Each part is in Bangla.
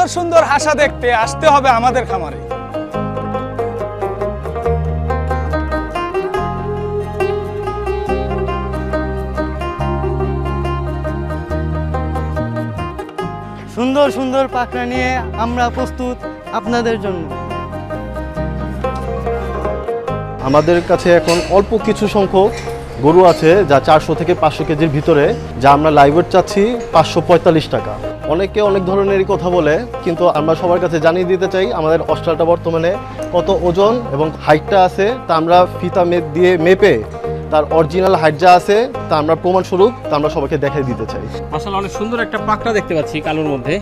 সুন্দর সুন্দর হাসা দেখতে আসতে হবে আমাদের খামারে। সুন্দর সুন্দর পাখনা নিয়ে আমরা প্রস্তুত আপনাদের জন্য। আমাদের কাছে এখন অল্প কিছু সংখ্যক গরু আছে যা চারশো থেকে পাঁচশো কেজির ভিতরে যা আমরা লাইভেট চাচ্ছি পাঁচশো পঁয়তাল্লিশ টাকা। অনেকে অনেক ধরনেরই কথা বলে কিন্তু আমরা সবার কাছে জানিয়ে দিতে চাই আমাদের অস্ট্রালটা বর্তমানে কত ওজন এবং হাইটটা আছে তা আমরা ফিতা মেপ দিয়ে মেপে তার অরিজিনাল হাইট যা আছে তা আমরা প্রমাণস্বরূপ তা আমরা সবাইকে দেখাই দিতে চাই। আসলে অনেক সুন্দর একটা পাকড়া দেখতে পাচ্ছি কালোর মধ্যে।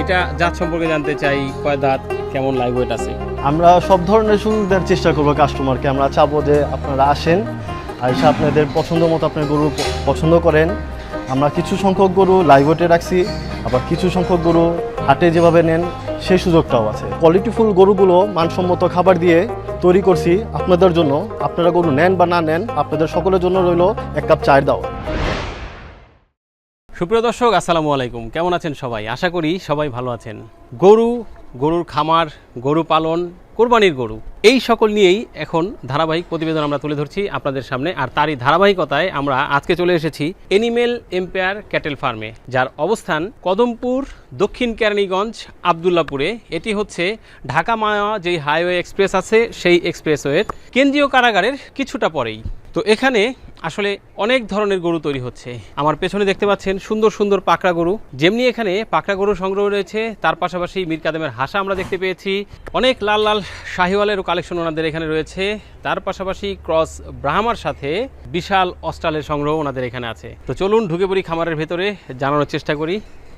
এটা জাত সম্পর্কে জানতে চাই কয় দাঁত কেমন লাইভ ওয়েট আছে? আমরা সব ধরনের সুযোগ দেওয়ার চেষ্টা করব কাস্টমারকে আমরা চাবো যে আপনারা আসেন আর এসে আপনাদের পছন্দ মতো আপনার গরু পছন্দ করেন। আমরা কিছু সংখ্যক গরু লাইভওয়েটে রাখছি, আবার কিছু সংখ্যক গরু হাটে যেভাবে নেন, সেই সুযোগটাও আছে। কোয়ালিটিফুল গরুগুলো মানসম্মত খাবার দিয়ে তৈরি করছি আপনাদের জন্য। আপনারা গরু নেন বা না নেন, আপনাদের সকলের জন্য রইল এক কাপ চায়ের দাও সুপ্রিয় দর্শক, আসসালামু আলাইকুম। কেমন আছেন সবাই? আশা করি সবাই ভালো আছেন। গরু, গরুর খামার, গরু পালন কোরবানির গরু। এই সকল নিয়েই এখন ধারাবাহিক প্রতিবেদন আমরা তুলে ধরছি আপনাদের সামনে। আর তারই ধারাবাহিকতায় আমরা আজকে চলে এসেছি এনিমেল এম্পায়ার ক্যাটেল ফার্মে যার অবস্থান কদমপুর, দক্ষিণ কেরানীগঞ্জ, আবদুল্লাপুরে। এটি হচ্ছে ঢাকা মায়া যেই হাইওয়ে এক্সপ্রেস আছে, সেই এক্সপ্রেসওয়ের কেন্দ্রীয় কারাগারের কিছুটা পরেই। তো এখানে আসলে অনেক ধরনের গরু তৈরি হচ্ছে। আমার পেছনে দেখতে পাচ্ছেন সুন্দর সুন্দর পাকড়া গরু। যেমনি এখানে পাকড়া গরু সংগ্রহ রয়েছে তার পাশাপাশি মীর কাদেমের হাসা আমরা দেখতে পেয়েছি। অনেক লাল লাল শাহিওয়ালেরও কালেকশন ওনাদের এখানে রয়েছে। তার পাশাপাশি ক্রস ব্রাহ্মার সাথে বিশাল অস্ট্রালের সংগ্রহ ওনাদের এখানে আছে। তো চলুন ঢুকে পড়ি খামারের ভেতরে জানানোর চেষ্টা করি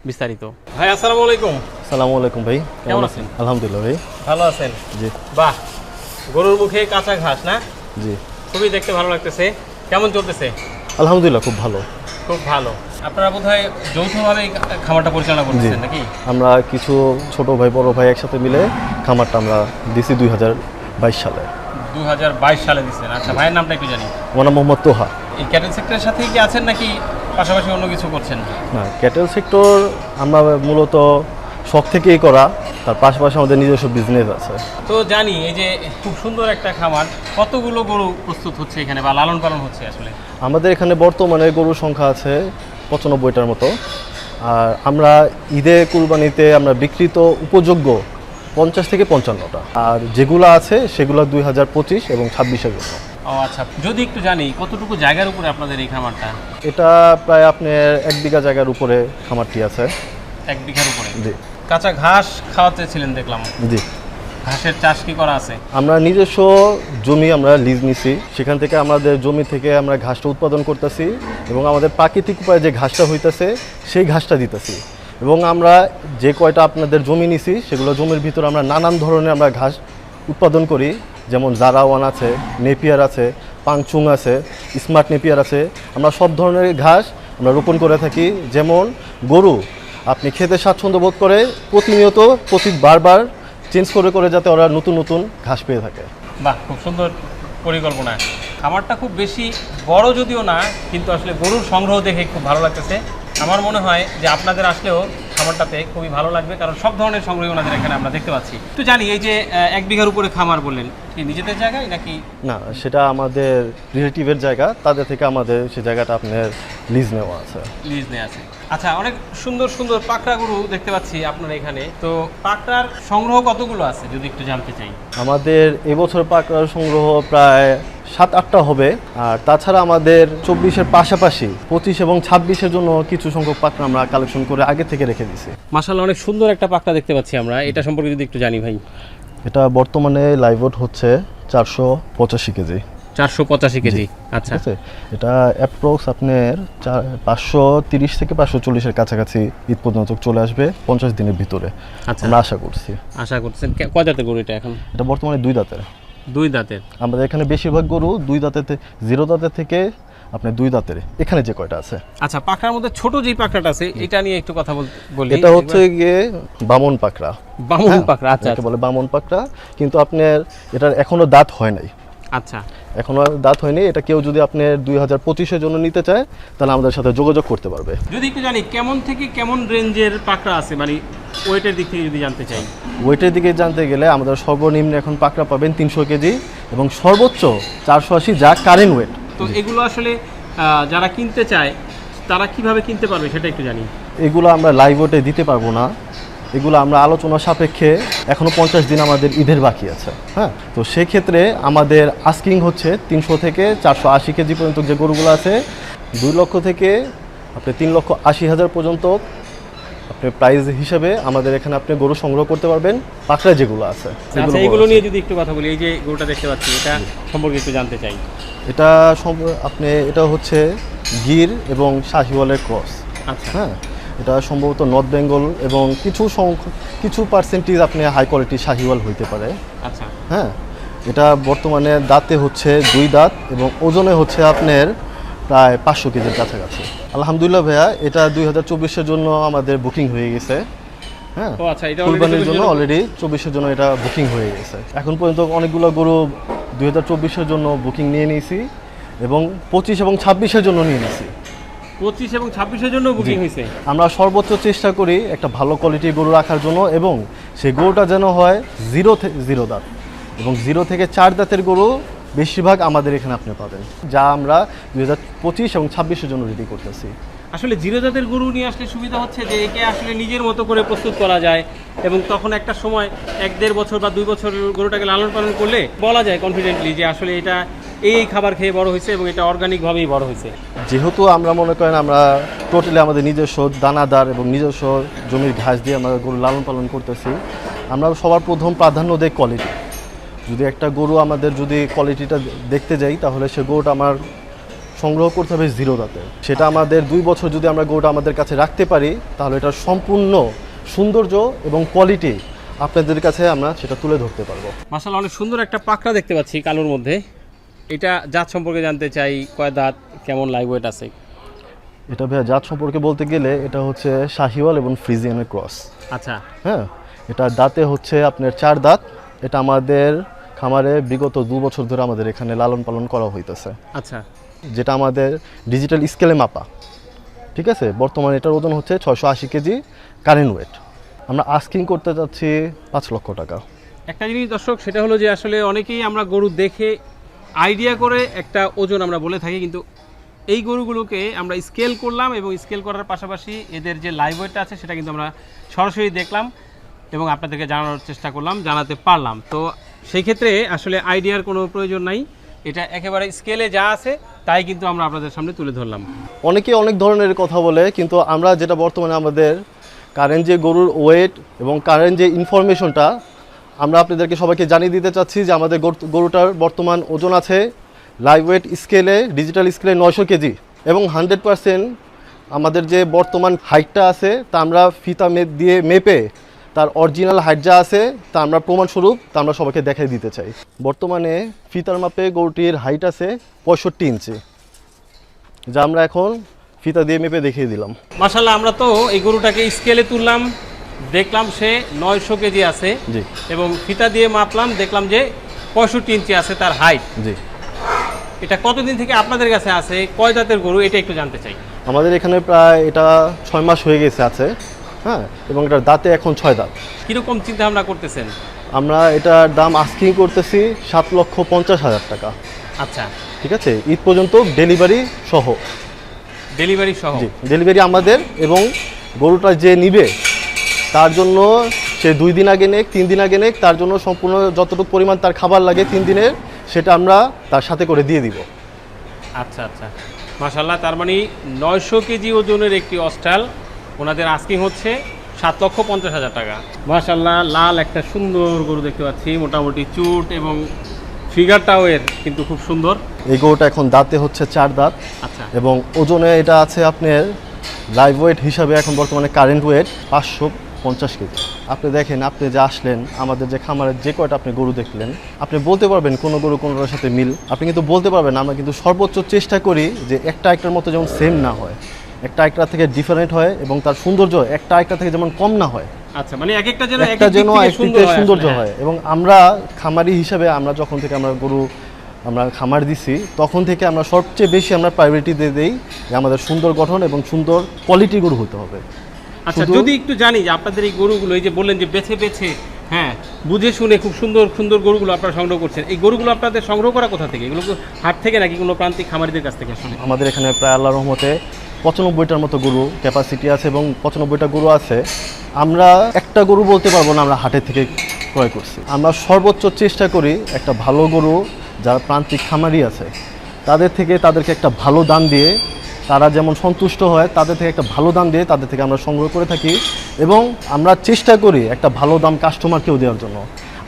বিস্তারিত। ভাই আসসালামু আলাইকুম। সালামু আলাইকুম ভাই কেমন আছেন? আলহামদুলিল্লাহ ভাই। ভালো আছেন। জি। বাহ গরুর মুখে কাঁচা ঘাস না? জি। খুবই দেখতে ভালো লাগতেছে। কেমন চলতেছে? আলহামদুলিল্লাহ খুব ভালো। খুব ভালো। আপনারা বোধহয় যৌথভাবে খামারটা পরিচালনা করতেছেন নাকি? আমরা কিছু ছোট ভাই বড় ভাই একসাথে মিলে খামারটা আমরা দিছি দুই হাজার বাইশ সালে। দু হাজার বাইশ সালে দিচ্ছেন আচ্ছা ভাইয়ের নামটা একটু জানি। আমার নাম মোহাম্মদ তোহা। এই ক্যাটেল সেক্টরের সাথে কি আছেন নাকি পাশাপাশি অন্য কিছু করছেন? না ক্যাটেল সেক্টর আমরা মূলত শখ থেকেই করা। তার পাশাপাশি আমাদের নিজস্ব বিজনেস আছে। তো জানি এই যে খুব সুন্দর একটা খামার কতগুলো গরু প্রস্তুত হচ্ছে এখানে বা লালন পালন হচ্ছে আসলে? আমাদের এখানে বর্তমানে গরুর সংখ্যা আছে পঁচানব্বইটার মতো। আর আমরা ঈদে কুরবানিতে আমরা বিক্রিত উপযোগ্য পঞ্চাশ থেকে পঞ্চান্নটা। আর যেগুলো আছে সেগুলো দুই হাজার পঁচিশ এবং ছাব্বিশের জন্য ও আচ্ছা যদি একটু জানি কতটুকু জায়গার উপরে আপনাদের এই খামারটা? এটা প্রায় আপনার এক বিঘা জায়গার উপরে খামারটি আছে। এক বিঘার উপরে? জি। কাঁচা ঘাস খাওয়াতে ছিলেন দেখলাম। জি। ঘাসের চাষ কি করা আছে? আমরা নিজস্ব জমি আমরা লিজ নিছি। সেখান থেকে আমাদের জমি থেকে আমরা ঘাসটা উৎপাদন করতেছি এবং আমাদের প্রাকৃতিক উপায়ে যে ঘাসটা হইতেছে সেই ঘাসটা দিতেছি। এবং আমরা যে কয়টা আপনাদের জমি নিছি সেগুলো জমির ভিতরে আমরা নানান ধরনের আমরা ঘাস উৎপাদন করি। যেমন জারাওয়ান আছে নেপিয়ার আছে পাংচুং আছে স্মার্ট নেপিয়ার আছে। আমরা সব ধরনের ঘাস আমরা রোপণ করে থাকি। যেমন গরু আপনি খেতে স্বাচ্ছন্দ্য বোধ করে প্রতিনিয়ত প্রতি বারবার চেঞ্জ করে করে যাতে ওরা নতুন নতুন ঘাস পেয়ে থাকে। বাহ খুব সুন্দর পরিকল্পনা। খামারটা খুব বেশি বড় যদিও না কিন্তু আসলে গরুর সংগ্রহ দেখে খুব ভালো লাগতেছে। আমার মনে হয় যে আপনাদের আসলেও খামারটাতে খুবই ভালো লাগবে কারণ সব ধরনের সংগ্রহ ওনাদের এখানে আমরা দেখতে পাচ্ছি। তো জানি এই যে এক বিঘার উপরে খামার বললেন কি নিজেদের জায়গায় নাকি? না সেটা আমাদের রিলেটিভের জায়গা তাদের থেকে আমাদের সে জায়গাটা আপনার লিজ নেওয়া আছে। লিজ নেই আছে। আচ্ছা অনেক সুন্দর সুন্দর পাকড়া গরু দেখতে পাচ্ছি আপনার এখানে। তো পাকড়ার সংগ্রহ কতগুলো আছে যদি একটু জানতে চাই? আমাদের এবছর পাকড়ার সংগ্রহ প্রায় সাত আটটা হবে। আর তাছাড়া আমাদের চব্বিশের পাশাপাশি পঁচিশ এবং ছাব্বিশের জন্য কিছু সংখ্যক পাকড়া আমরা কালেকশন করে আগে থেকে রেখে দিছি মাসাল্লাহ অনেক সুন্দর একটা পাকড়া দেখতে পাচ্ছি আমরা। এটা সম্পর্কে যদি একটু জানি ভাই। এটা বর্তমানে লাইভওট হচ্ছে চারশো পঁচাশি কেজি। চারশো পঁচাশি কেজি। আচ্ছা। এটা অ্যাপ্রক্স আপনার পাঁচশো তিরিশ থেকে পাঁচশো চল্লিশের কাছাকাছি ঈদ পর্যন্ত চলে আসবে পঞ্চাশ দিনের ভিতরে। আচ্ছা। আমরা আশা করছি। আশা করছেন। কয় দাঁতের গরু এটা এখন? এটা বর্তমানে দুই দাঁতের দুই দাঁতের আমাদের এখানে বেশিরভাগ গরু দুই দাঁতের থে- জিরো দাঁতের থেকে আপনার দুই দাঁতের এখানে যে কয়টা আছে? আচ্ছা পাকড়ার মধ্যে ছোট যেই পাকড়াটা আছে এটা নিয়ে একটু কথা বল- এটা হচ্ছে গিয়ে বামন পাকড়া বামুন হ্যাঁ, পাকড়া আচ্ছা বলে বামন পাকড়া কিন্তু আপনার এটার এখনও দাঁত হয় নাই। আচ্ছা। এখনও দাঁত হয়নি এটা কেউ যদি আপনি দুই হাজার পঁচিশের জন্য নিতে চায় তাহলে আমাদের সাথে যোগাযোগ করতে পারবে। যদি একটু জানি কেমন থেকে কেমন রেঞ্জের পাকড়া আছে? মানে ওয়েটের দিক থেকে যদি জানতে চাই। ওয়েটের দিকে জানতে গেলে আমাদের সর্বনিম্ন এখন পাকড়া পাবেন তিনশো কেজি এবং সর্বোচ্চ চারশো আশি যা কারেন্ট ওয়েট তো এগুলো আসলে যারা কিনতে চায় তারা কীভাবে কিনতে পারবে সেটা একটু জানি। এগুলো আমরা লাইভ ওয়েটে দিতে পারব না। এগুলো আমরা আলোচনা সাপেক্ষে এখনও পঞ্চাশ দিন আমাদের ঈদের বাকি আছে হ্যাঁ? তো সেক্ষেত্রে আমাদের আস্কিং হচ্ছে তিনশো থেকে চারশো আশি কেজি পর্যন্ত যে গরুগুলো আছে দুই লক্ষ থেকে আপনি তিন লক্ষ আশি হাজার পর্যন্ত আপনি প্রাইস হিসেবে আমাদের এখানে আপনি গরু সংগ্রহ করতে পারবেন পাকড়া যেগুলো আছে। আচ্ছা এগুলো নিয়ে যদি একটু কথা বলি এই যে গরুটা দেখতে পাচ্ছি এটা সম্পর্কে একটু জানতে চাই। এটা আপনি এটা হচ্ছে গির এবং শাহিওয়ালের ক্রস আচ্ছা। হ্যাঁ? এটা সম্ভবত নর্থ বেঙ্গল এবং কিছু সংখ্য কিছু পার্সেন্টেজ আপনি হাই কোয়ালিটি শাহিওয়াল হইতে পারে। আচ্ছা। হ্যাঁ এটা বর্তমানে দাঁতে হচ্ছে দুই দাঁত এবং ওজনে হচ্ছে আপনার প্রায় পাঁচশো কেজির কাছাকাছি। আলহামদুলিল্লাহ ভাইয়া এটা দুই হাজার চব্বিশের জন্য আমাদের বুকিং হয়ে গেছে। হ্যাঁ আচ্ছা কুরবানির জন্য অলরেডি চব্বিশের জন্য এটা বুকিং হয়ে গেছে। এখন পর্যন্ত অনেকগুলো গরু দুই হাজার চব্বিশের জন্য বুকিং নিয়ে নিয়েছি এবং পঁচিশ এবং ছাব্বিশের জন্য নিয়ে নিয়েছি। পঁচিশ এবং ছাব্বিশের জন্য বুকিং হয়েছে। আমরা সর্বোচ্চ চেষ্টা করি একটা ভালো কোয়ালিটির গরু রাখার জন্য এবং সেই গরুটা যেন হয় জিরো থেকে জিরো দাঁত। এবং জিরো থেকে চার দাঁতের গরু বেশিরভাগ আমাদের এখানে আপনি পাবেন যা আমরা দুই হাজার পঁচিশ এবং ছাব্বিশের জন্য রেডি করতেছি। আসলে জিরো জাতের গরু নিয়ে আসলে সুবিধা হচ্ছে যে একে আসলে নিজের মতো করে প্রস্তুত করা যায় এবং তখন একটা সময় এক দেড় বছর বা দুই বছর গরুটাকে লালন পালন করলে বলা যায় কনফিডেন্টলি যে আসলে এটা এই খাবার খেয়ে বড় হয়েছে এবং এটা অর্গানিকভাবেই বড় হয়েছে। যেহেতু আমরা মনে করেন আমরা টোটালি আমাদের নিজস্ব দানাদার এবং নিজস্ব জমির ঘাস দিয়ে আমরা গরু লালন পালন করতেছি আমরা সবার প্রথম প্রাধান্য দেই কোয়ালিটি যদি একটা গরু আমাদের যদি কোয়ালিটিটা দেখতে যাই তাহলে সে গরুটা আমার সংগ্রহ করতে হবে জিরো দাঁতে। সেটা আমাদের দুই বছর যদি আমরা গরুটা আমাদের কাছে রাখতে পারি তাহলে এটা সম্পূর্ণ সৌন্দর্য এবং কোয়ালিটি আপনাদের কাছে আমরা সেটা তুলে ধরতে পারব। মাসাল অনেক সুন্দর একটা পাকড়া দেখতে পাচ্ছি কালোর মধ্যে। এটা জাত সম্পর্কে জানতে চাই কয় দাঁত কেমন লাইভ ওয়েট আছে? এটা ভাইয়া জাত সম্পর্কে বলতে গেলে এটা হচ্ছে শাহিওয়াল এবং ফ্রিজিয়ানের ক্রস। আচ্ছা। হ্যাঁ এটা দাঁতে হচ্ছে আপনার চার দাঁত এটা আমাদের খামারে বিগত দু বছর ধরে আমাদের এখানে লালন পালন করা হইতেছে। আচ্ছা। যেটা আমাদের ডিজিটাল স্কেলে মাপা। ঠিক আছে? বর্তমানে এটার ওজন হচ্ছে ছয়শো আশি কেজি কারেন্ট ওয়েট আমরা আস্কিং করতে যাচ্ছি পাঁচ লক্ষ টাকা। একটা জিনিস দর্শক সেটা হলো যে আসলে অনেকেই আমরা গরু দেখে আইডিয়া করে একটা ওজন আমরা বলে থাকি, কিন্তু এই গরুগুলোকে আমরা স্কেল করলাম এবং স্কেল করার পাশাপাশি এদের যে লাইভ ওয়েটটা আছে সেটা কিন্তু আমরা সরাসরি দেখলাম এবং আপনাদেরকে জানানোর চেষ্টা করলাম, জানাতে পারলাম। তো সেই ক্ষেত্রে আসলে আইডিয়ার কোনো প্রয়োজন নাই। এটা একেবারে স্কেলে যা আছে, তাই কিন্তু আমরা আপনাদের সামনে তুলে ধরলাম। অনেকে অনেক ধরনের কথা বলে, কিন্তু আমরা যেটা বর্তমানে আমাদের কারেন্ট যে গরুর ওয়েট এবং কারেন্ট যে ইনফরমেশনটা আমরা আপনাদেরকে সবাইকে জানিয়ে দিতে চাচ্ছি যে আমাদের গরু- গরুটার বর্তমান ওজন আছে লাইভ ওয়েট স্কেলে ডিজিটাল স্কেলে নয়শো কেজি এবং হান্ড্রেড পারসেন্ট আমাদের যে বর্তমান হাইটটা আছে, তা আমরা ফিতা দিয়ে মেপে তার অরিজিনাল হাইট যা আছে, তা আমরা প্রমাণস্বরূপ তা আমরা সবাইকে দেখাই দিতে চাই। বর্তমানে ফিতার মাপে গরুটির হাইট আছে পঁয়ষট্টি ইঞ্চি, যা আমরা এখন ফিতা দিয়ে মেপে দেখিয়ে দিলাম। মাসাল্লাহ আমরা তো এই গরুটাকে স্কেলে তুললাম। দেখলাম সে নয়শো কেজি আছে জি। এবং ফিতা দিয়ে মাপলাম দেখলাম যে পঁয়ষট্টি ইঞ্চি আছে তার হাইট জি। এটা কতদিন থেকে আপনাদের কাছে আছে? কয় জাতের গরু? এটা একটু জানতে চাই। আমাদের এখানে প্রায় এটা ছয় মাস হয়ে গেছে আছে হ্যাঁ? এবং এটার দাঁতে এখন ছয় দাঁত। কীরকম চিন্তা ভাবনা করতেছেন? আমরা এটার দাম আস্কিং করতেছি সাত লক্ষ পঞ্চাশ হাজার টাকা। আচ্ছা। ঠিক আছে? ঈদ পর্যন্ত ডেলিভারি সহ। ডেলিভারি সহ। ডেলিভারি আমাদের এবং গরুটা যে নিবে তার জন্য সে দুই দিন আগে নেক তিন দিন আগে নেক তার জন্য সম্পূর্ণ যতটুকু পরিমাণ তার খাবার লাগে তিন দিনের সেটা আমরা তার সাথে করে দিয়ে দিব। আচ্ছা আচ্ছা। মাসাল্লাহ তার মানে নয়শো কেজি ওজনের একটি অস্টাল ওনাদের আস্কিং হচ্ছে সাত লক্ষ পঞ্চাশ হাজার টাকা। মাসাল্লাহ লাল একটা সুন্দর গরু দেখতে পাচ্ছি মোটামুটি চুট এবং ফিগারটাও এর কিন্তু খুব সুন্দর। এই গরুটা এখন দাঁতে হচ্ছে চার দাঁত। আচ্ছা। এবং ওজনে এটা আছে আপনার লাইভ ওয়েট হিসাবে এখন বর্তমানে কারেন্ট ওয়েট পাঁচশো পঞ্চাশ কেজি। আপনি দেখেন আপনি যে আসলেন আমাদের যে খামারের যে কয়টা আপনি গরু দেখলেন আপনি বলতে পারবেন কোনো গরু কোনোটার সাথে মিল। আপনি কিন্তু বলতে পারবেন আমরা কিন্তু সর্বোচ্চ চেষ্টা করি যে একটা একটার মতো যেমন সেম না হয় একটা একটা থেকে ডিফারেন্ট হয় এবং তার সৌন্দর্য একটা একটা থেকে যেমন কম না হয়। আচ্ছা মানে এক একটা যেন একটা সৌন্দর্য হ্যাঁ। হয়। এবং আমরা খামারি হিসাবে আমরা যখন থেকে আমরা গরু আমরা খামার দিছি তখন থেকে আমরা সবচেয়ে বেশি আমরা প্রায়োরিটি দিয়ে দিই যে আমাদের সুন্দর গঠন এবং সুন্দর কোয়ালিটি গরু হতে হবে। আচ্ছা যদি একটু জানি যে আপনাদের এই গরুগুলো এই যে বললেন যে বেছে বেছে হ্যাঁ বুঝে শুনে খুব সুন্দর সুন্দর গরুগুলো আপনারা সংগ্রহ করছেন এই গরুগুলো আপনাদের সংগ্রহ করা কোথা থেকে? এগুলো হাট থেকে নাকি কোনো প্রান্তিক খামারিদের কাছ থেকে আসলে আমাদের এখানে প্রায় আল্লাহ রহমতে পঁচানব্বইটার মতো গরু ক্যাপাসিটি আছে এবং পঁচানব্বইটা গরু আছে। আমরা একটা গরু বলতে পারব না আমরা হাটের থেকে ক্রয় করছি। আমরা সর্বোচ্চ চেষ্টা করি একটা ভালো গরু যারা প্রান্তিক খামারি আছে তাদের থেকে তাদেরকে একটা ভালো দাম দিয়ে তারা যেমন সন্তুষ্ট হয়, তাদের থেকে একটা ভালো দাম দিয়ে তাদের থেকে আমরা সংগ্রহ করে থাকি এবং আমরা চেষ্টা করি একটা ভালো দাম কাস্টমারকেও দেওয়ার জন্য।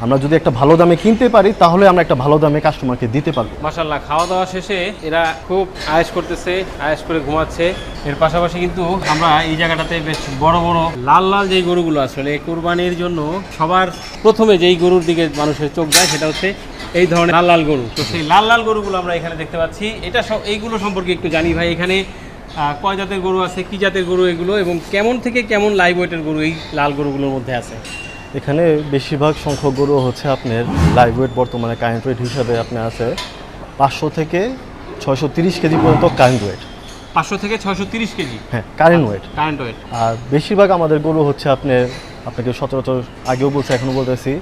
আমরা যদি একটা ভালো দামে কিনতে পারি, তাহলে আমরা একটা ভালো দামে কাস্টমারকে দিতে পারব। মাসাল্লাহ খাওয়া দাওয়া শেষে এরা খুব আয়েস করতেছে আয়েস করে ঘুমাচ্ছে। এর পাশাপাশি কিন্তু আমরা এই জায়গাটাতে বেশ বড় বড়, লাল লাল যেই গরুগুলো আসলে কোরবানির জন্য সবার প্রথমে যেই গরুর দিকে মানুষের চোখ যায়, সেটা হচ্ছে এই ধরনের লাল লাল গরু। তো সেই লাল লাল গরুগুলো আমরা এখানে দেখতে পাচ্ছি। এটা সব এইগুলো সম্পর্কে একটু জানি ভাই এখানে কয় জাতের গরু আছে কী জাতের গরু এগুলো এবং কেমন থেকে কেমন লাইভ ওয়েটের গরু এই লাল গরুগুলোর মধ্যে আছে? এখানে বেশিরভাগ সংখ্যক গরু হচ্ছে আপনার লাইভ ওয়েট বর্তমানে কারেন্ট ওয়েট হিসাবে আপনার আছে পাঁচশো থেকে ছয়শো তিরিশ কেজি পর্যন্ত কারেন্ট ওয়েট। পাঁচশো থেকে ছয়শো তিরিশ কেজি? হ্যাঁ কারেন্ট ওয়েট। Current weight. আর বেশিরভাগ আমাদের গরু হচ্ছে আপনার আপনাকে সচরাচর আগেও বলছি এখনও বলতেছি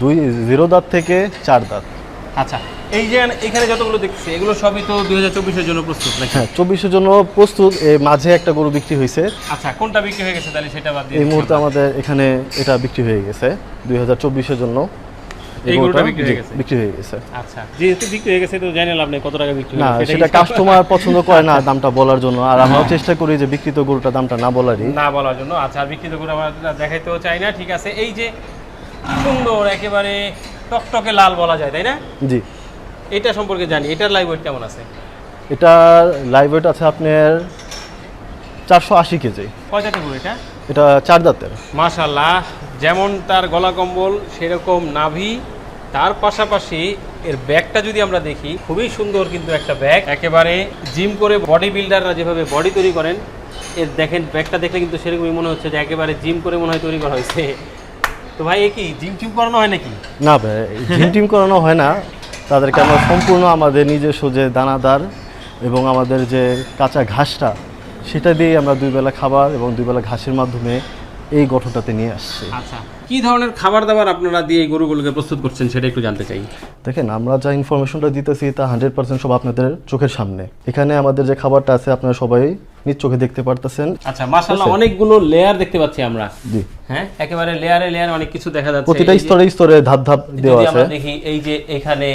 দুই জিরো দাঁত থেকে চার দাঁত। আচ্ছা এই যে এখানে যতগুলো দেখছি এগুলো সবই তো দুই হাজার চব্বিশের জন্য প্রস্তুত নাকি? হ্যাঁ চব্বিশের জন্য প্রস্তুত এর মাঝে একটা গরু বিক্রি হয়েছে। আচ্ছা কোনটা বিক্রি হয়ে গেছে তাহলে সেটা বাদ দিয়ে এই মুহূর্তে আমাদের এখানে এটা বিক্রি হয়ে গেছে দুই হাজার চব্বিশের জন্য। এই গরুটা গরুটা বিক্রি হয়ে গেছে? বিক্রি হয়ে গেছে। আচ্ছা যেহেতু বিক্রি হয়ে গেছে তো কত টাকা বিক্রি না সেটা কাস্টমার পছন্দ করে না দামটা বলার জন্য আর আমরাও চেষ্টা করি যে বিক্রিত গরুটা দামটা না বলারই। না বলার জন্য আচ্ছা বিক্রিত করে আমরা দেখাইতেও চাই না ঠিক আছে। এই যে সুন্দর একেবারে টকটকে লাল বলা যায় তাই না? জি। এটা সম্পর্কে জানি এটার লাইভ ওয়েট কেমন আছে? এটার লাইভ ওয়েট আছে আপনার চারশো আশি কেজি। কয় জাতের গরু এটা? এটা চার দাঁতের মাশাল্লাহ যেমন তার গলা কম্বল সেরকম নাভি তার পাশাপাশি এর ব্যাগটা যদি আমরা দেখি খুবই সুন্দর কিন্তু একটা ব্যাগ। একেবারে জিম করে বডি বিল্ডাররা যেভাবে বডি তৈরি করেন এর দেখেন ব্যাগটা দেখলে কিন্তু সেরকমই মনে হচ্ছে যে একেবারে জিম করে মনে হয় তৈরি করা হয়েছে। তো ভাই এ কি জিম টিম করানো হয় নাকি? না ভাই জিম টিম করানো হয় না। তাদেরকে আমরা সম্পূর্ণ আমাদের নিজস্ব যে দানাদার এবং আমাদের যে কাঁচা ঘাসটা সেটা দিয়ে আমরা দুই বেলা খাবার এবং দুই বেলা ঘাসের মাধ্যমে এই গঠনটাতে নিয়ে আসছি। আচ্ছা কি ধরনের খাবার দাবার আপনারা দিয়ে এই গরুগুলোকে প্রস্তুত করছেন সেটা একটু জানতে চাই। দেখেন আমরা যা ইনফরমেশনটা দিতেছি তা হান্ড্রেড পার্সেন্ট সব আপনাদের চোখের সামনে। এখানে আমাদের যে খাবারটা আছে আপনারা সবাই নিজ চোখে দেখতে পারতেছেন। আচ্ছা মাশাআল্লাহ অনেকগুলো লেয়ার দেখতে পাচ্ছি আমরা। জি। হ্যাঁ একেবারে লেয়ারে লেয়ার অনেক কিছু দেখা যাচ্ছে। প্রতিটা স্তরে স্তরে ধাপ ধাপ দেওয়া যদি আছে। আমরা দেখি এই যে এখানে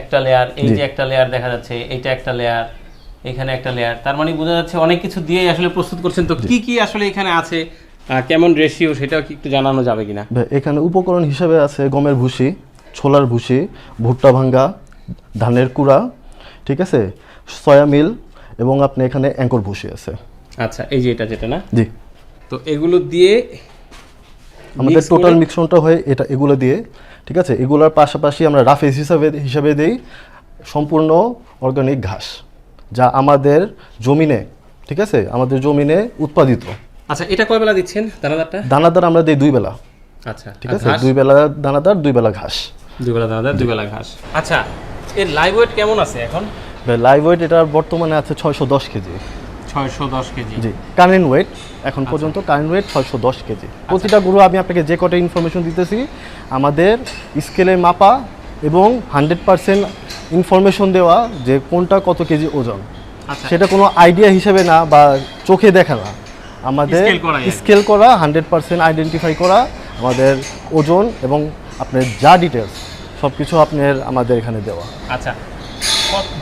একটা লেয়ার এই যে একটা লেয়ার দেখা যাচ্ছে এইটা একটা লেয়ার এখানে একটা লেয়ার তার মানে বোঝা যাচ্ছে অনেক কিছু দিয়ে আসলে প্রস্তুত করছেন। তো কি কি আসলে এখানে আছে কেমন রেশিও সেটাও কি একটু জানানো যাবে কিনা? এখানে উপকরণ হিসেবে আছে গমের ভুসি ছোলার ভুসি ভুট্টা ভাঙ্গা ধানের কুড়া ঠিক আছে? সয়া মিল এবং আপনি এখানে অ্যাঙ্কর বসে আছে। আচ্ছা এই যে এটা যেটা না? জি। তো এগুলো দিয়ে আমাদের টোটাল মিক্সনটা হয় এটা এগুলো দিয়ে ঠিক আছে? এগুলোর পাশাপাশি আমরা রাফেজ হিসাবে হিসাবে দিই সম্পূর্ণ অর্গানিক ঘাস যা আমাদের জমিনে ঠিক আছে? আমাদের জমিনে উৎপাদিত। আচ্ছা এটা কয় বেলা দিচ্ছেন দানাদারটা? দানাদার আমরা দিই দুই বেলা। আচ্ছা ঠিক আছে? দুই বেলা দানাদার দুই বেলা ঘাস। দুই বেলা দানাদার দুই বেলা ঘাস। আচ্ছা এর লাইভ ওয়েট কেমন আছে এখন? লাইভ ওয়েট এটার বর্তমানে আছে ছয়শো দশ কেজি। ছয়শো দশ কেজি। জি কারেন্ট ওয়েট এখন আচ্ছা। পর্যন্ত কারেন্ট ওয়েট ছয়শো দশ কেজি। প্রতিটা গরু আমি আপনাকে যে কটা ইনফরমেশন দিতেছি আমাদের স্কেলে মাপা এবং হান্ড্রেড পার্সেন্ট ইনফরমেশন দেওয়া যে কোনটা কত কেজি ওজন। আচ্ছা। সেটা কোনো আইডিয়া হিসেবে না বা চোখে দেখা না। আমাদের। স্কেল করা হান্ড্রেড পার্সেন্ট আইডেন্টিফাই করা আমাদের ওজন এবং আপনার যা ডিটেলস সব কিছু আপনার আমাদের এখানে দেওয়া। আচ্ছা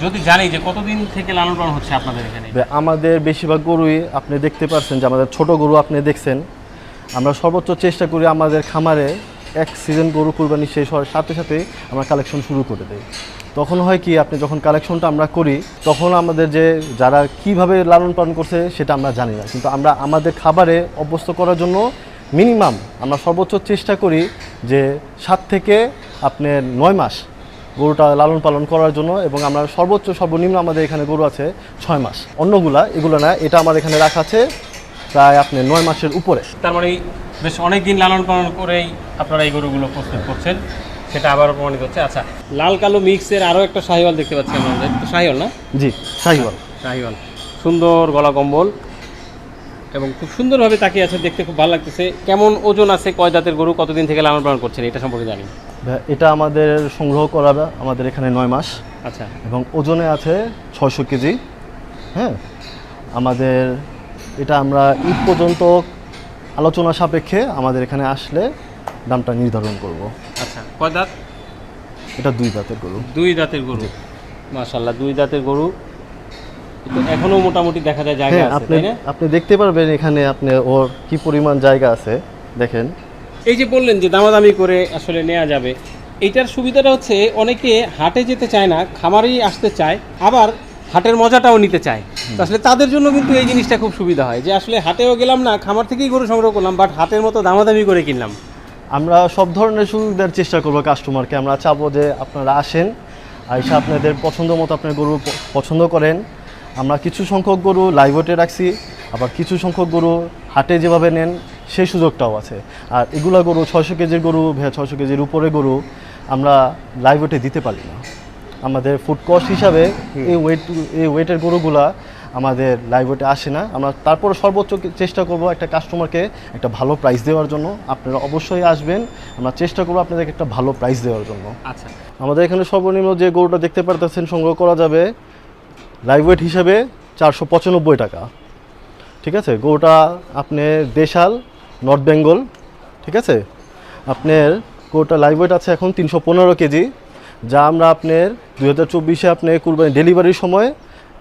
যদি জানি যে কতদিন থেকে লালন পালন হচ্ছে আপনাদের এখানে? আমাদের বেশিরভাগ গরুই আপনি দেখতে পাচ্ছেন যে আমাদের ছোট গরু আপনি দেখছেন। আমরা সর্বোচ্চ চেষ্টা করি আমাদের খামারে এক সিজন গরু কুরবানি শেষ হওয়ার সাথে সাথে আমরা কালেকশন শুরু করে দিই। তখন হয় কি আপনি যখন কালেকশনটা আমরা করি তখন আমাদের যে যারা কীভাবে লালন পালন করছে সেটা আমরা জানি না। কিন্তু আমরা আমাদের খাবারে অভ্যস্ত করার জন্য মিনিমাম আমরা সর্বোচ্চ চেষ্টা করি যে সাত থেকে আপনার নয় মাস গরুটা লালন পালন করার জন্য এবং আমরা সর্বোচ্চ সর্বনিম্ন আমাদের এখানে গরু আছে ছয় মাস। অন্যগুলা এগুলো না এটা আমার এখানে রাখা আছে প্রায় আপনি নয় মাসের উপরে। তার মানে বেশ অনেক দিন লালন পালন করেই আপনারা এই গরুগুলো প্রস্তুত করছেন সেটা আবারও প্রমাণিত হচ্ছে। আচ্ছা লাল কালো মিক্সের আরও একটা শাহিওয়াল দেখতে পাচ্ছি তো শাহিওয়াল না? জি শাহিওয়াল শাহিওয়াল সুন্দর গলা কম্বল এবং খুব সুন্দরভাবে তাকিয়ে আছে দেখতে খুব ভালো লাগতেছে। কেমন ওজন আছে কয় জাতের গরু কতদিন থেকে লালন পালন করছেন এটা সম্পর্কে জানি। এটা আমাদের সংগ্রহ করা আমাদের এখানে নয় মাস। আচ্ছা। এবং ওজনে আছে ছয়শো কেজি। হ্যাঁ? আমাদের এটা আমরা ঈদ পর্যন্ত আলোচনা সাপেক্ষে আমাদের এখানে আসলে দামটা নির্ধারণ করব। আচ্ছা কয় দাঁত? এটা দুই দাঁতের গরু। দুই দাঁতের গরু। মাশাল্লাহ দুই দাঁতের গরু। এখনও মোটামুটি দেখা যায় জায়গা হ্যাঁ আছে আপনি আপনি দেখতে পারবেন এখানে আপনি ওর কি পরিমাণ জায়গা আছে। দেখেন। এই যে বললেন যে দামাদামি করে আসলে নেওয়া যাবে এইটার সুবিধাটা হচ্ছে অনেকে হাটে যেতে চায় না খামারেই আসতে চায় আবার হাটের মজাটাও নিতে চায়। আসলে তাদের জন্য কিন্তু এই জিনিসটা খুব সুবিধা হয় যে আসলে হাটেও গেলাম না খামার থেকেই গরু সংগ্রহ করলাম বাট হাটের মতো দামাদামি করে কিনলাম। আমরা সব ধরনের সুবিধার চেষ্টা করব কাস্টমারকে আমরা চাবো যে আপনারা আসেন আইসা আপনাদের পছন্দ মতো আপনার গরু পছন্দ করেন। আমরা কিছু সংখ্যক গরু লাইভওয়েটে রাখছি আবার কিছু সংখ্যক গরু হাটে যেভাবে নেন সেই সুযোগটাও আছে। আর এগুলা গরু ছয়শো কেজির গরু ভেয়া ছয়শো কেজির উপরে গরু আমরা লাইভ ওয়েটে দিতে পারি না। আমাদের ফুড কস্ট হিসাবে এই ওয়েট এই ওয়েটের গরুগুলা আমাদের লাইভ ওয়েটে আসে না। আমরা তারপর সর্বোচ্চ চেষ্টা করব একটা কাস্টমারকে একটা ভালো প্রাইস দেওয়ার জন্য। আপনারা অবশ্যই আসবেন। আমরা চেষ্টা করব আপনাদেরকে একটা ভালো প্রাইস দেওয়ার জন্য। আচ্ছা। আমাদের এখানে সর্বনিম্ন যে গরুটা দেখতে পারতেছেন সংগ্রহ করা যাবে লাইভ ওয়েট হিসাবে চারশো পঁচানব্বই টাকা। ঠিক আছে? গরুটা আপনি দেশাল নর্থ বেঙ্গল, ঠিক আছে? আপনার গরুটা লাইভ ওয়েট আছে এখন তিনশো পনেরো কেজি। যা আমরা আপনার দু হাজার চব্বিশে আপনি কুরবানি ডেলিভারির সময়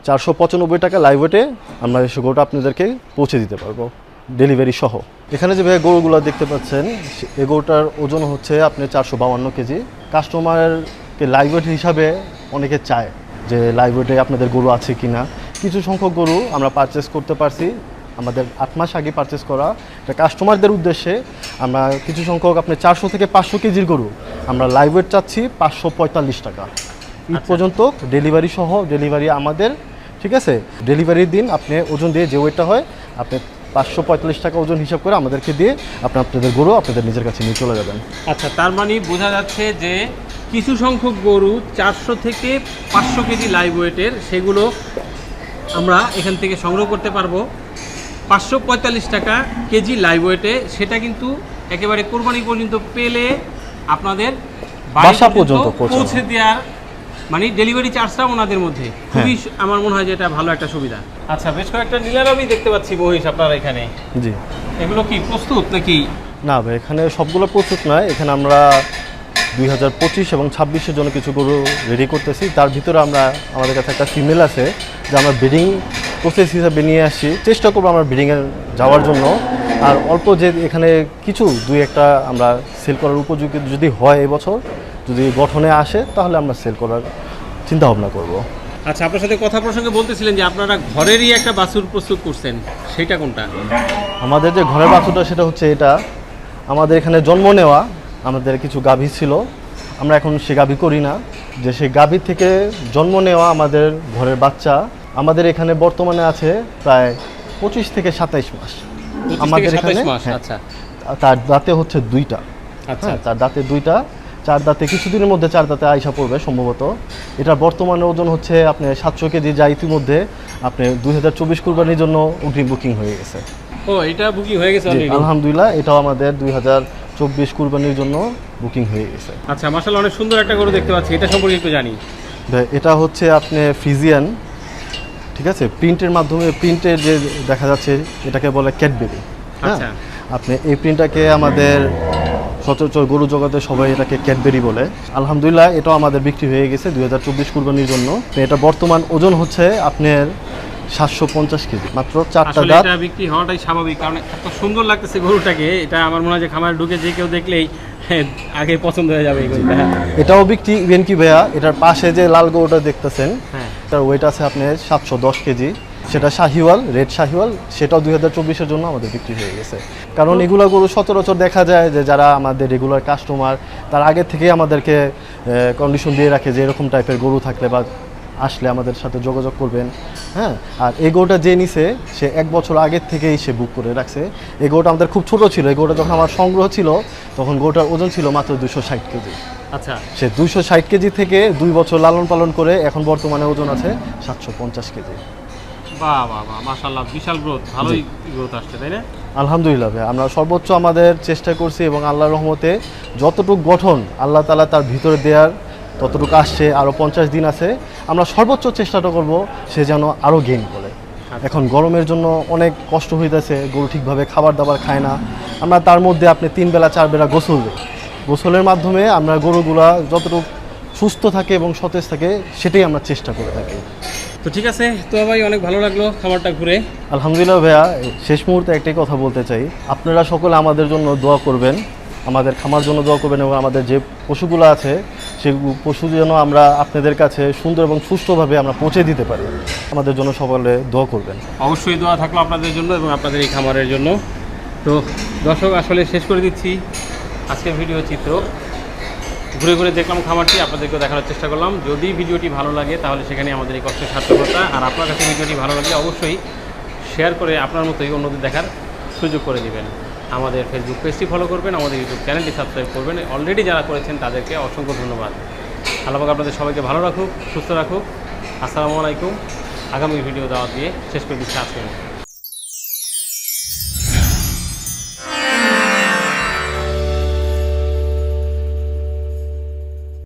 চারশো পঁচানব্বই টাকা লাইভ ওয়েটে আমরা এসে গরুটা আপনাদেরকে পৌঁছে দিতে পারব ডেলিভারি সহ। এখানে যে ভাই গরুগুলো দেখতে পাচ্ছেন এই গরুটার ওজন হচ্ছে আপনি চারশো বাউান্ন কেজি। কাস্টমারকে লাইভ ওয়েট হিসাবে অনেকে চায় যে লাইভ ওয়েটে আপনাদের গরু আছে কি না কিছু সংখ্যক গরু আমরা পারচেস করতে পারছি। আমাদের আট মাস আগে পারচেস করা এটা কাস্টমারদের উদ্দেশ্যে আমরা কিছু সংখ্যক আপনি চারশো থেকে পাঁচশো কেজির গরু আমরা লাইভ ওয়েট চাচ্ছি পাঁচশো পঁয়তাল্লিশ টাকা। ঈদ পর্যন্ত ডেলিভারি সহ ডেলিভারি আমাদের ঠিক আছে? ডেলিভারির দিন আপনি ওজন দিয়ে যে ওয়েটটা হয় আপনি পাঁচশো পঁয়তাল্লিশ টাকা ওজন হিসাব করে আমাদেরকে দিয়ে আপনি আপনাদের গরু আপনাদের নিজের কাছে নিয়ে চলে যাবেন। আচ্ছা তার মানে বোঝা যাচ্ছে যে কিছু সংখ্যক গরু চারশো থেকে পাঁচশো কেজি লাইভ ওয়েটের সেগুলো আমরা এখান থেকে সংগ্রহ করতে পারব। পাঁচশো পঁয়তাল্লিশ টাকা কেজি লাইভ ওয়েটে সেটা কিন্তু একেবারে কোরবানি পর্যন্ত পেলে আপনাদের বাসা পর্যন্ত পৌঁছে দেওয়ার মানে ডেলিভারি চার্জটা ওনাদের মধ্যে। খুবই আমার মনে হয় যে এটা ভালো একটা সুবিধা। আচ্ছা বেশ কয়েকটা নীলারবি দেখতে পাচ্ছি মহিষ আপনারা এখানে। জি। এগুলো কি প্রস্তুত নাকি? না ভাই এখানে সবগুলো প্রস্তুত নয়। এখানে আমরা দুই হাজার পঁচিশ এবং ছাব্বিশের জন্য কিছু গরু রেডি করতেছি। তার ভিতরে আমরা আমাদের কাছে একটা ফিমেল আছে। যে আমরা ব্রিডিং প্রসেস হিসাবে নিয়ে আসি চেষ্টা করব আমরা ব্রিডিংয়ে যাওয়ার জন্য। আর অল্প যে এখানে কিছু দুই একটা আমরা সেল করার উপযোগী যদি হয় এবছর যদি গঠনে আসে তাহলে আমরা সেল করার চিন্তা ভাবনা করব। আচ্ছা আপনার সাথে কথা প্রসঙ্গে বলতেছিলেন যে আপনারা ঘরেরই একটা বাছুর প্রস্তুত করছেন সেটা কোনটা? আমাদের যে ঘরের বাছুরটা সেটা হচ্ছে এটা। আমাদের এখানে জন্ম নেওয়া আমাদের কিছু গাভী ছিল। আমরা এখন সে গাভী করি না। যে সেই গাভী থেকে জন্ম নেওয়া আমাদের ঘরের বাচ্চা আমাদের এখানে বর্তমানে আছে প্রায় পঁচিশ থেকে সাতাইশ মাস। আমাদের এখানে হ্যাঁ, আচ্ছা। তার দাঁতে হচ্ছে দুইটা। আচ্ছা। হ্যাঁ তার দাঁতে দুইটা চার দাঁতে কিছুদিনের মধ্যে চার দাঁতে আয়সা পড়বে সম্ভবত। এটা বর্তমানে ওজন হচ্ছে আপনি সাতশো কেজি যা ইতিমধ্যে আপনি দুই হাজার চব্বিশ কুরবানির জন্য অগ্রিম বুকিং হয়ে গেছে। ও এটা বুকিং হয়ে গেছে আলহামদুলিল্লাহ এটাও আমাদের দুই হাজার চব্বিশ কুরবানির জন্য বুকিং হয়ে গেছে। আচ্ছা মাসাল্লাহ অনেক সুন্দর একটা গরু দেখতে পাচ্ছি। এটা সম্পর্কে একটু জানি। এটা হচ্ছে আপনি ফ্রিজিয়ান ঠিক আছে? প্রিন্টের মাধ্যমে প্রিন্টের যে দেখা যাচ্ছে এটাকে বলে ক্যাডবেরি। হ্যাঁ? আচ্ছা। আপনি এই প্রিন্টটাকে আমাদের সচরাচর গরু জগতে সবাই এটাকে ক্যাডবেরি বলে। আলহামদুলিল্লাহ এটাও আমাদের বিক্রি হয়ে গেছে দুই হাজার চব্বিশ কুরবানির জন্য। এটা বর্তমান ওজন হচ্ছে আপনার সাতশো পঞ্চাশ কেজি মাত্র চারটা দাঁত। বিক্রি হওয়াটাই স্বাভাবিক কারণ এত সুন্দর লাগতেছে গরুটাকে এটা আমার মনে হয় যে খামারে ঢুকে যে কেউ দেখলেই হ্যাঁ, আগে পছন্দ হয়ে যাবে এটাও বিক্রি ইভেন কি ভাইয়া এটার পাশে যে লাল গরুটা দেখতেছেন তার ওয়েট আছে আপনার সাতশো দশ কেজি। সেটা শাহিওয়াল রেড শাহিওয়াল সেটাও দুই হাজার চব্বিশের জন্য আমাদের বিক্রি হয়ে গেছে। কারণ এগুলো গরু সচরাচর দেখা যায় যে যারা আমাদের রেগুলার কাস্টমার তার আগে থেকেই আমাদেরকে কন্ডিশন দিয়ে রাখে যে এরকম টাইপের গরু থাকলে বা আসলে আমাদের সাথে যোগাযোগ করবেন। হ্যাঁ? আর এই গরুটা যে নিছে সে এক বছর আগের থেকেই সে বুক করে রাখছে। এই গরুটা আমাদের খুব ছোট ছিল। এই গরুটা যখন আমার সংগ্রহ ছিল তখন গরুটার ওজন ছিল মাত্র দুশো ষাট কেজি। আচ্ছা। সে দুইশো ষাট কেজি থেকে দুই বছর লালন পালন করে এখন বর্তমানে ওজন আছে সাতশো পঞ্চাশ কেজি। বাহ বাহ বিশাল গ্রোথ ভালোই গ্রোথ আসছে তাই না? আলহামদুলিল্লাহ আমরা সর্বোচ্চ আমাদের চেষ্টা করছি এবং আল্লাহর রহমতে যতটুকু গঠন আল্লাহ তালা তার ভিতরে দেওয়ার ততটুকু আসছে আরও পঞ্চাশ দিন আছে। আমরা সর্বোচ্চ চেষ্টাটা করব সে যেন আরও গেইন করে। এখন গরমের জন্য অনেক কষ্ট হইতেছে গরু ঠিকভাবে খাবার দাবার খায় না। আমরা তার মধ্যে আপনি তিন বেলা চার বেলা গোসল দিই। গোসলের মাধ্যমে আমরা গরুগুলা যতটুকু সুস্থ থাকে এবং সতেজ থাকে সেটাই আমরা চেষ্টা করে থাকি। তো ঠিক আছে তো ভাই অনেক ভালো লাগল খাবারটা ঘুরে। আলহামদুলিল্লাহ ভাইয়া শেষ মুহূর্তে একটাই কথা বলতে চাই। আপনারা সকলে আমাদের জন্য দোয়া করবেন আমাদের খামার জন্য দোয়া করবেন এবং আমাদের যে পশুগুলো আছে সেই পশু যেন আমরা আপনাদের কাছে সুন্দর এবং সুস্থভাবে আমরা পৌঁছে দিতে পারি। আমাদের জন্য সকলে দোয়া করবেন। অবশ্যই দোয়া থাকল আপনাদের জন্য এবং আপনাদের এই খামারের জন্য। তো দর্শক আসলে শেষ করে দিচ্ছি। আজকের ভিডিও চিত্র। ঘুরে ঘুরে দেখলাম খামারটি, আপনাদেরকেও দেখানোর চেষ্টা করলাম। যদি ভিডিওটি ভালো লাগে, তাহলে সেখানে আমাদের এই কষ্টের সার্থকতা। আর আপনার কাছে ভিডিওটি ভালো লাগলে অবশ্যই শেয়ার করে আপনার মতোই অন্যদের দেখার সুযোগ করে দেবেন। আমাদের ফেসবুক পেজটি ফলো করবেন, আমাদের ইউটিউব চ্যানেলটি সাবস্ক্রাইব করবেন। অলরেডি যারা করেছেন, তাদেরকে অসংখ্য ধন্যবাদ। আল্লাহ আপনাদের সবাইকে ভালো রাখুক, সুস্থ রাখুক। আসসালামু আলাইকুম। আগামী ভিডিও দাওয়াত দিয়ে শেষ করে দিচ্ছি আজকে